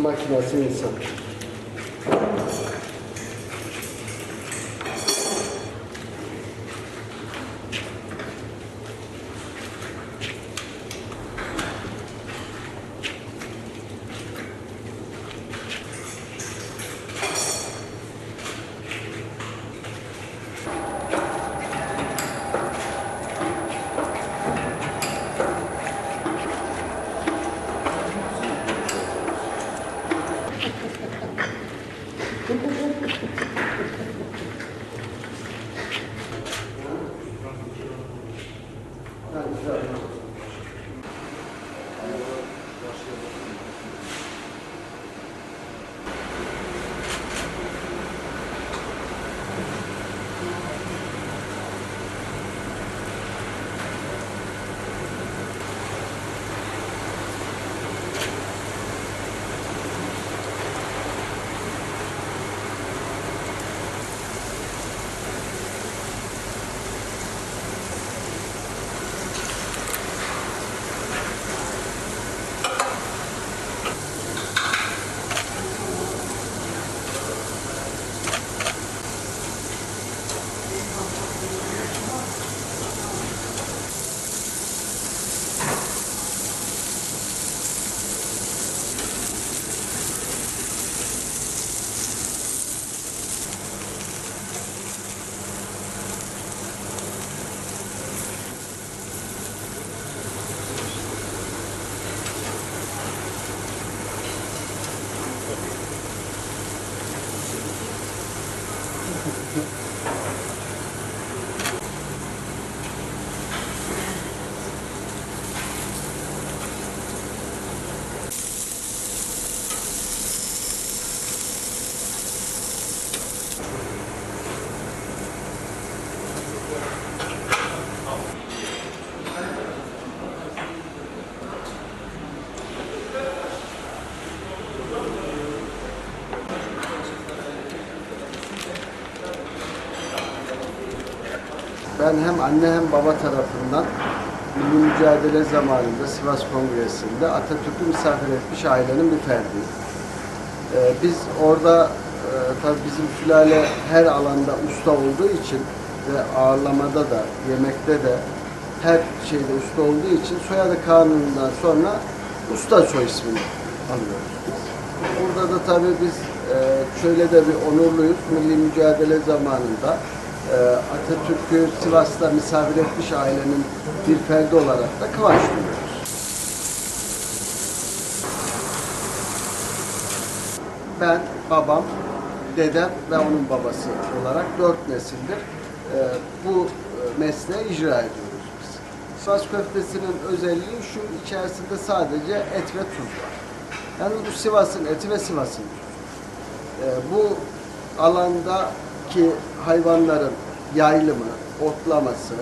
máquina assim, sabe? Ben hem anne hem baba tarafından milli mücadele zamanında Sivas Kongresi'nde Atatürk'ü misafir etmiş ailenin bir ferdiyim. Ee, biz orada e, tabii bizim sülale her alanda usta olduğu için ve ağırlamada da, yemekte de her şeyde usta olduğu için soyadı kanunundan sonra usta soy ismini alıyoruz biz. Burada da tabii biz e, şöyle de bir onurluyuz. Milli mücadele zamanında Atatürk'ü Sivas'ta misafir etmiş ailenin bir ferdi olarak da kıvanç duyuyoruz. Ben, babam, dedem ve onun babası olarak dört nesildir e, bu e, mesleği icra ediyoruz biz. Sivas köftesinin özelliği şu, içerisinde sadece et ve tuz var. Yani bu Sivas'ın eti ve Sivas'ın. E, bu alandaki hayvanların yaylımı, otlaması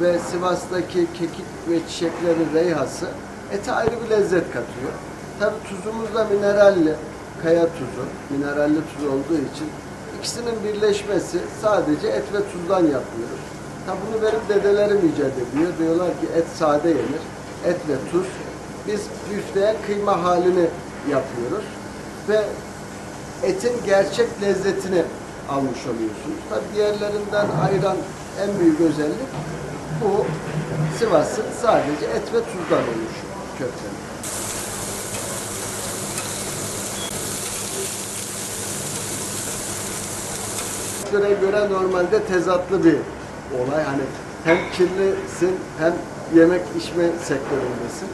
ve Sivas'taki kekik ve çiçeklerin reyhası ete ayrı bir lezzet katıyor. Tabi tuzumuz da mineralli, kaya tuzu, mineralli tuz olduğu için ikisinin birleşmesi sadece et ve tuzdan yapıyoruz. Tabi bunu benim dedelerim icat ediyor. Diyorlar ki et sade yenir, et ve tuz. Biz büfteye kıyma halini yapıyoruz ve etin gerçek lezzetini almış oluyorsunuz. Tabi diğerlerinden ayıran en büyük özellik bu Sivas'ın sadece et ve tuzdan oluşuyor köftenin. göre göre normalde tezatlı bir olay. Hani hem kirlisin hem yemek içme sektöründesin.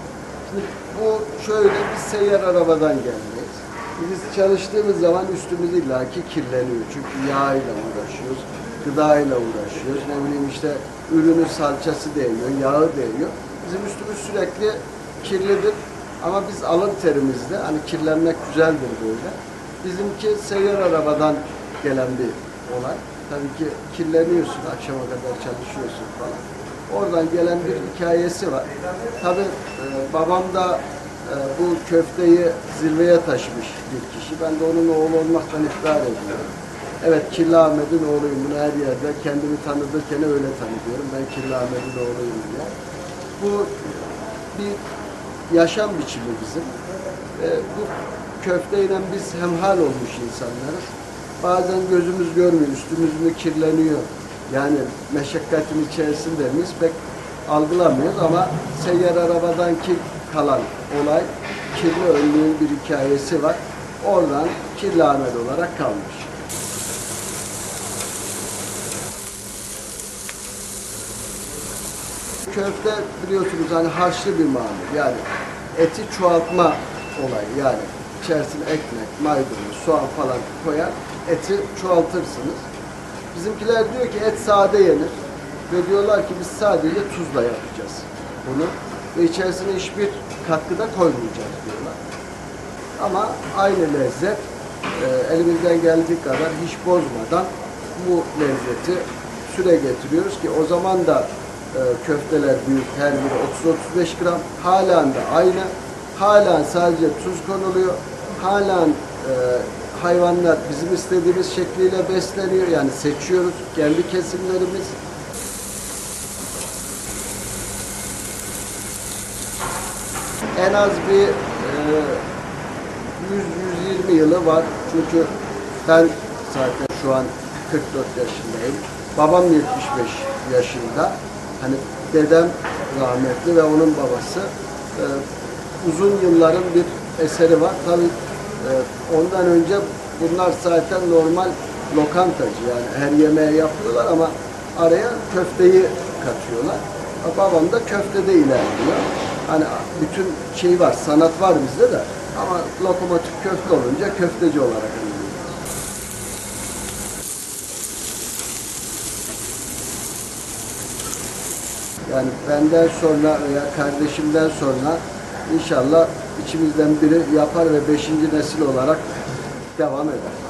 Şimdi bu şöyle bir seyyar arabadan gelmeyiz. Biz çalıştığımız zaman üstümüz illaki kirleniyor. Çünkü yağıyla uğraşıyoruz, gıdayla uğraşıyoruz. Ne bileyim işte ürünün salçası değiyor, yağı değiyor. Bizim üstümüz sürekli kirlidir. Ama biz alın terimizde hani kirlenmek güzeldir böyle. Bizimki seyyar arabadan gelen bir olay. Tabii ki kirleniyorsun, akşama kadar çalışıyorsun falan. Oradan gelen bir hikayesi var. Tabii e, babam da bu köfteyi zirveye taşımış bir kişi. Ben de onun oğlu olmaktan iftihar ediyorum. Evet Kirli Ahmet'in oğluyum. Bunu her yerde kendimi tanıdırken öyle tanıyorum. Ben Kirli Ahmet'in oğluyum diye. Bu bir yaşam biçimi bizim. E, bu köfteyle biz hemhal olmuş insanlarız. Bazen gözümüz görmüyor, üstümüz mü kirleniyor. Yani meşakkatin içerisinde miyiz pek algılamıyoruz ama seyyar arabadan ki kalan olay kirli önlüğün bir hikayesi var. Oradan kirli Ahmet olarak kalmış. Köfte biliyorsunuz hani harçlı bir mamul. Yani eti çoğaltma olayı. Yani içerisine ekmek, maydanoz, soğan falan koyar, eti çoğaltırsınız. Bizimkiler diyor ki et sade yenir. Ve diyorlar ki biz sadece tuzla yapacağız bunu. Ve içerisine hiçbir katkı da koymayacağız diyorlar. Ama aynı lezzet e, elimizden geldiği kadar hiç bozmadan bu lezzeti süre getiriyoruz ki o zaman da e, köfteler büyük her biri 30-35 gram halen de aynı. Halen sadece tuz konuluyor. Halen e, hayvanlar bizim istediğimiz şekliyle besleniyor. Yani seçiyoruz kendi kesimlerimiz. En az bir e, 100-120 yılı var. Çünkü ben zaten şu an 44 yaşındayım. Babam 75 yaşında. Hani dedem rahmetli ve onun babası e, uzun yılların bir eseri var. Tabii e, ondan önce bunlar zaten normal lokantacı yani her yemeğe yapıyorlar ama araya köfteyi katıyorlar. Babam da köftede ilerliyor. Hani bütün şey var, sanat var bizde de ama lokomotif köfte olunca köfteci olarak anılıyor. Yani benden sonra veya kardeşimden sonra inşallah içimizden biri yapar ve beşinci nesil olarak devam eder.